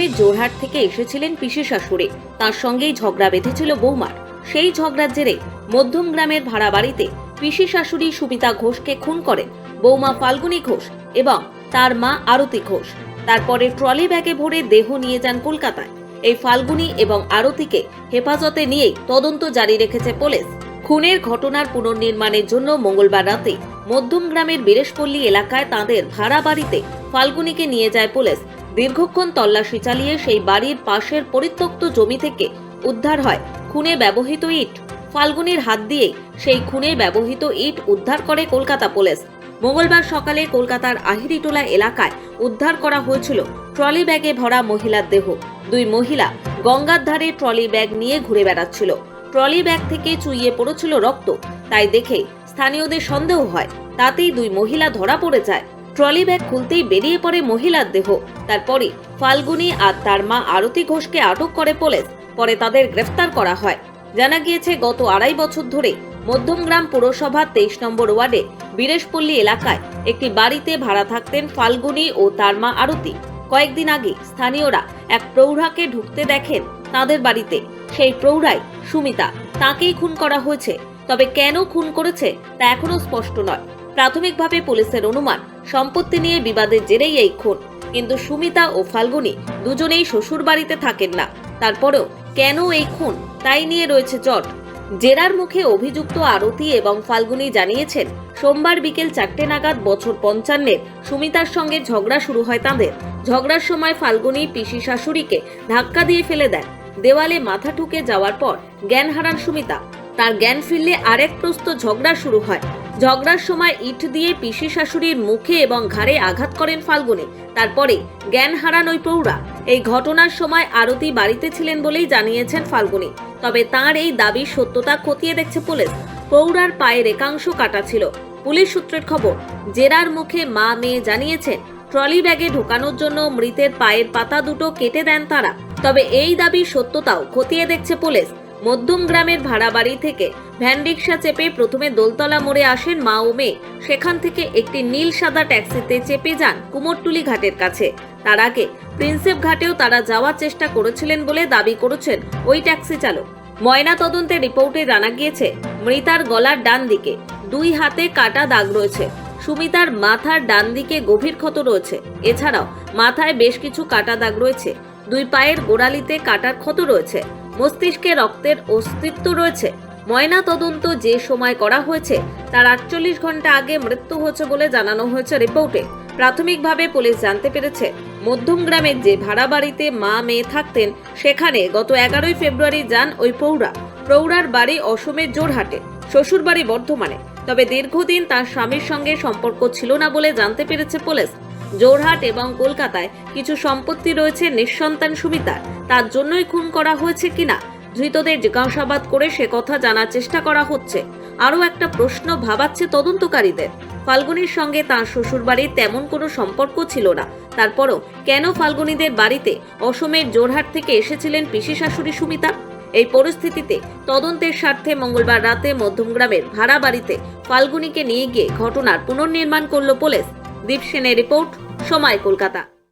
অসমের জোরহাট থেকে এসেছিলেন পিসি শাশুড়ি। তার সঙ্গেই ঝগড়া বেঁধেছিল বৌমার। সেই ঝগড়ার জেরে মধ্যম গ্রামের ভাড়া বাড়িতে পিসি শাশুড়ি সুমিতা ঘোষকে খুন করেন। বৌমা ফাল্গুনী ঘোষ এবং তার মা আরতি ঘোষ। তারপরে ট্রলি ব্যাগে ভরে দেহ নিয়ে যান কলকাতায়। এই ফাল্গুনি এবং আরতিকে হেফাজতে নিয়েই তদন্ত জারি রেখেছে পুলিশ। খুনের ঘটনার পুনর্নির্মাণের জন্য মঙ্গলবার রাতে মধ্যম গ্রামের বীরেশপল্লী এলাকায় তাঁদের ভাড়া বাড়িতে ফাল্গুনিকে নিয়ে যায় পুলিশ। দীর্ঘক্ষণ তল্লাশি চালিয়ে সেই বাড়ির পাশের পরিত্যক্ত জমি থেকে উদ্ধার হয়। খুনে ব্যবহৃত ইট। ফাল্গুনির হাত দিয়েই সেই খুনে ব্যবহৃত ইট উদ্ধার করে কলকাতা পুলিশ। মঙ্গলবার সকালে কলকাতার আহিরিটোলা এলাকায় উদ্ধার করা হয়েছিল ট্রলি ব্যাগে ভরা মহিলার দেহ। দুই মহিলা গঙ্গার ধারে ট্রলি ব্যাগ নিয়ে ঘুরে বেড়াচ্ছিল। ট্রলি ব্যাগ থেকে চুইয়ে পড়েছিল রক্ত। তাই দেখে স্থানীয়দের সন্দেহ হয়, তাতেই দুই মহিলা ধরা পড়ে যায়। ট্রলি ব্যাগ খুলতেই বেরিয়ে পড়ে মহিলার দেহ। তারপরে ফাল্গুনি আর তার মা আরতি ঘোষকে আটক করে পুলিশ। পরে তাদের গ্রেফতার করা হয়। জানা গিয়েছে, গত আড়াই বছর ধরে মধ্যমগ্রাম পুরসভার তেইশ নম্বর ওয়ার্ডে বীরেশপল্লী এলাকায় একটি বাড়িতে ভাড়া থাকতেন ফাল্গুনি ও তার মা আরতি। কয়েকদিন আগে স্থানীয়রা এক প্রৌঢ়াকে ঢুকতে দেখেন তাদের বাড়িতে। সেই প্রৌঢ়াই সুমিতা, তাকেই খুন করা হয়েছে। তবে কেন খুন করেছে তা এখনও স্পষ্ট নয়। প্রাথমিকভাবে পুলিশের অনুমান, সম্পত্তি নিয়ে বিবাদের জেরেই এই খুন। কিন্তু সুমিতা ও ফাল্গুনি দুজনেই শ্বশুর বাড়িতে থাকেন না। তারপরেও কেন এই খুন, তাই নিয়ে রয়েছে জট। জেরার মুখে অভিযুক্ত আরতি এবং ফাল্গুনি জানিয়েছেন, সোমবার বিকেল চারটে নাগাদ বছর পঞ্চান্নের সুমিতার সঙ্গে ঝগড়া শুরু হয় তাঁদের। ঝগড়ার সময় ফাল্গুনি পিসি শাশুড়িকে ধাক্কা দিয়ে ফেলে দেয় দেওয়ালে মাথা ঠুকে যাওয়ার পর জ্ঞান হারান সুমিতা। তার জ্ঞান ফিরলে আরেক প্রস্ত ঝগড়া শুরু হয়। ঝগড়ার সময় ইট দিয়ে পিসি শাশুড়ির মুখে এবং ঘাড়ে আঘাত করেন ফাল্গুনি। তারপরে জ্ঞান হারান ওই প্রৌঢ়া এই ঘটনার সময় আরতি বাড়িতে ছিলেন বলেই জানিয়েছেন ফাল্গুনি। তবে তার এই দাবির সত্যতা খতিয়ে দেখছে পুলিশ। প্রৌঢ়ার পায়ের একাংশ কাটা ছিল। পুলিশ সূত্রের খবর, জেরার মুখে মা মেয়ে জানিয়েছেন, ট্রলি ব্যাগে ঢোকানোর জন্য মৃতের পায়ের পাতা দুটো কেটে দেন তারা। তবে এই দাবির সত্যতাও খতিয়ে দেখছে পুলিশ। মধ্যম গ্রামের ভাড়া বাড়ি থেকে ভ্যান রিক্সা চেপে প্রথমে দোলতলা মোড়ে আসেন মা ও মেয়ে। সেখান থেকে একটি নীল সাদা ট্যাক্সিতে চেপে যান কুমোরটুলি ঘাটের কাছে। তার আগে প্রিন্সেপ ঘাটেও তারা যাওয়ার চেষ্টা করেছিলেন বলে দাবি করেছেন ওই ট্যাক্সি চালক। ময়না তদন্তের রিপোর্টে জানা গিয়েছে, মৃতার গলার ডান দিকে দুই হাতে কাটা দাগ রয়েছে। সুমিতার মাথার ডান দিকে গভীর ক্ষত রয়েছে। এছাড়াও মাথায় বেশ কিছু কাটা দাগ রয়েছে। দুই পায়ের গোড়ালিতে কাটার ক্ষত রয়েছে। মস্তিষ্কে রক্তের অস্তিত্ব রয়েছে। ময়না তদন্ত যে সময় করা হয়েছে, তার আটচল্লিশ ঘণ্টা আগে মৃত্যু হয়েছে বলে জানানো হয়েছে রিপোর্টে। প্রাথমিকভাবে পুলিশ জানতে পেরেছে মধ্যম গ্রামের যে ভাড়া বাড়িতে মা মেয়ে থাকতেন, সেখানে গত এগারোই ফেব্রুয়ারি যান ওই প্রৌঢ়া প্রৌঢ়ার বাড়ি অসমের জোরহাটে শ্বশুর বাড়ি বর্ধমানে। তবে দীর্ঘদিন তার স্বামীর সঙ্গে সম্পর্ক ছিল না বলে জানতে পেরেছে পুলিশ। জোরহাট এবং কলকাতায় কিছু সম্পত্তি রয়েছে নিঃসন্তান সুমিতার। তার জন্যই খুন করা হয়েছে কিনা? ধৃতদের জিজ্ঞাসাবাদ করে সে কথা জানার চেষ্টা করা হচ্ছে। আরও একটা প্রশ্ন ভাবাচ্ছে তদন্তকারীদের। ফাল্গুনির সঙ্গে তার শ্বশুরবাড়ির তেমন কোনো সম্পর্ক ছিল না। তারপরও কেন ফাল্গুনিদের বাড়িতে অসমের জোরহাট থেকে এসেছিলেন পিসি শাশুড়ি সুমিতা? এই পরিস্থিতিতে তদন্তের স্বার্থে মঙ্গলবার রাতে মধ্যমগ্রামের ভাড়া বাড়িতে ফাল্গুনিকে নিয়ে গিয়ে ঘটনার পুনর্নির্মাণ করল পুলিশ। দীপ সেনের রিপোর্ট সময় কলকাতা।